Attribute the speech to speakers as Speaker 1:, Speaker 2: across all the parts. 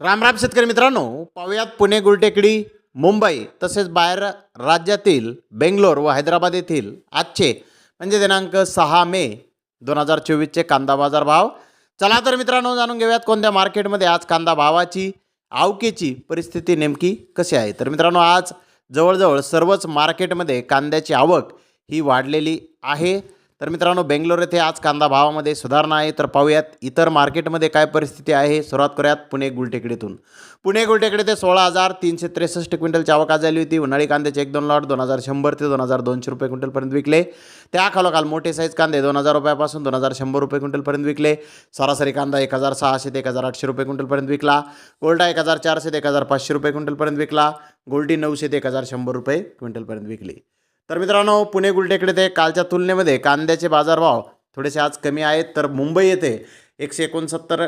Speaker 1: रामराम शेतकरी मित्रांनो पाहुयात पुणे गुलटेकडी मुंबई तसेच बाहेर राज्यातील बेंगलोर व हैदराबाद येथील आजचे म्हणजे दिनांक सहा मे दोन हजार चोवीसचे कांदा बाजार भाव. चला तर मित्रांनो जाणून घेऊयात कोणत्या मार्केटमध्ये आज कांदा भावाची आवकेची परिस्थिती नेमकी कशी आहे. तर मित्रांनो आज जवळजवळ सर्वच मार्केटमध्ये कांद्याची आवक ही वाढलेली आहे. तर मित्रांनो बेंगलोर येथे आज कांदा भावामध्ये सुधारणा आहे. तर पाहूयात इतर मार्केटमध्ये काय परिस्थिती आहे? सुरुवात करूयात पुणे गुलटेकडीतून. पुणे गुलटेकडे ते सोळा हजार तीनशे त्रेसष्ट क्विंटलची आवक आज झाली होती. उन्हाळी कांद्याचे एक दोन लॉट दोन हजार शंभर ते दोन हजार दोनशे रुपये क्विंटलपर्यंत विकले. त्या खालोखाल मोठे साईज कांदे दोन हजार रुपयापासून दोन हजार शंभर रुपये क्विंटलपर्यंत विकले. सरासरी कांदा एक हजार सहाशे ते एक हजार आठशे रुपये क्विंटलपर्यंत विकला. गोल्डा एक हजार चारशे ते एक हजार पाचशे रुपये क्विंटलपर्यंत विकला. गोल्डी नऊशे ते एक हजार शंभर रुपये क्विंटलपर्यंत विकली. तर मित्रांनो पुणे गुलटेकडे ते कालच्या तुलनेमध्ये कांद्याचे बाजारभाव थोडेसे आज कमी आहेत तर मुंबई येथे एकशे एकोणसत्तर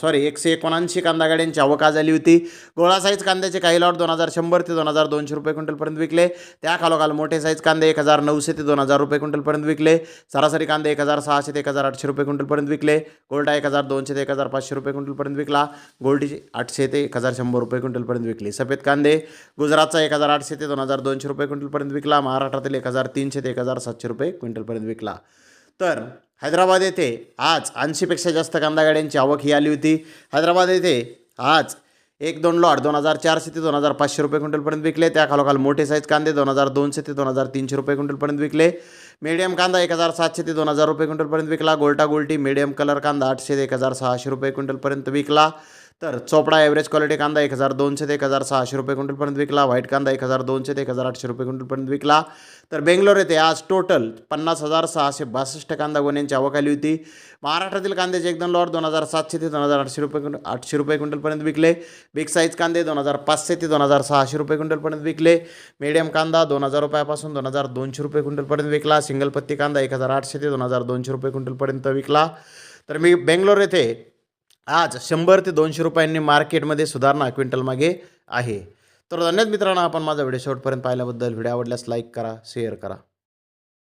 Speaker 1: सॉरी एकशे एकोणऐंशी कांदा गाड्यांची आवक आज आली होती. गोळा साईज कांद्याचे काही लॉट दोन हजार शंभर ते दोन हजार दोनशे रुपये क्विंटलपर्यंत विकले. त्या खालोखाल मोठे साईज कांदे एक हजार नऊशे ते दोन हजार रुपये क्विंटलपर्यंत विकले. सरासरी कांदे एक हजार सहाशे ते एक हजार आठशे रुपये क्विंटलपर्यंत विकले. गोल्डा एक हजार दोनशे ते एक हजार पाचशे रुपये क्विंटलपर्यंत विकला. गोल्डी आठशे ते एक हजार शंभर रुपये क्विंटलपर्यंत विकली. सफेद कांदे गुजरातचा एक हजार आठशे ते दोन हजार दोनशे रुपये क्विंटलपर्यंत विकला. महाराष्ट्रातील एक हजार तीनशे ते एक हजार सातशे रुपये क्विंटलपर्यंत विकला. तर हैदराबाद येथे आज ऐंशीपेक्षा जास्त कांदा गाड्यांची आवक ही आली होती. हैदराबाद येथे आज एक दोन लॉट दोन हजार चारशे ते दोन हजार पाचशे रुपये क्विंटलपर्यंत विकले. त्या खालोखाल मोठे साईज कांदे दोन हजार दोनशे ते दोन हजार तीनशे रुपये क्विंटलपर्यंत विकले. मीडियम कांदा एक हजार सातशे ते दोन हजार रुपये क्विंटलपर्यंत विकला. गोल्टा गोल्टी मीडियम कलर कांदा आठशे ते एक हजार सहाशे रुपये क्विंटलपर्यंत विकला. तर चोपडा ॲव्हरेज क्वालिटी कांदा एक हजार दोनशे ते एक हजार सहाशे रुपये क्विंटलपर्यंत विकला. व्हाईट कांदा एक हजार दोनशे ते एक हजार आठशे रुपये क्विंटलपर्यंत विकला. तर बेंगलोर येथे आज टोटल पन्नास हजार सहाशे बासष्ट कांदा गोण्यांची आवक आली होती. महाराष्ट्रातील कांद्याचे एकदम दोन लॉट दोन हजार सातशे ते दोन हजार आठशे रुपये क्विंटल आठशे रुपये क्विंटलपर्यंत विकले. बिग साईज कांदे दोन हजार पाचशे ते दोन हजार सहाशे रुपये क्विंटलपर्यंत विकले. मीडियम कांदा दोन हजार रुपयापासून दोन हजार दोनशे रुपये क्विंटलपर्यंत विकला. सिंगल पत्ती कांदा एक हजार आठशे ते दोन हजार दोनशे रुपये क्विंटलपर्यंत विकला. तर मी बेंगलोर येथे आज शंभर ते दोनशे रुपयांनी मार्केटमध्ये सुधारणा क्विंटल मागे आहे. तर धन्यवाद मित्रांनो आपण माझा व्हिडिओ शेवटपर्यंत पाहिल्याबद्दल. व्हिडिओ आवडल्यास लाईक करा शेअर करा.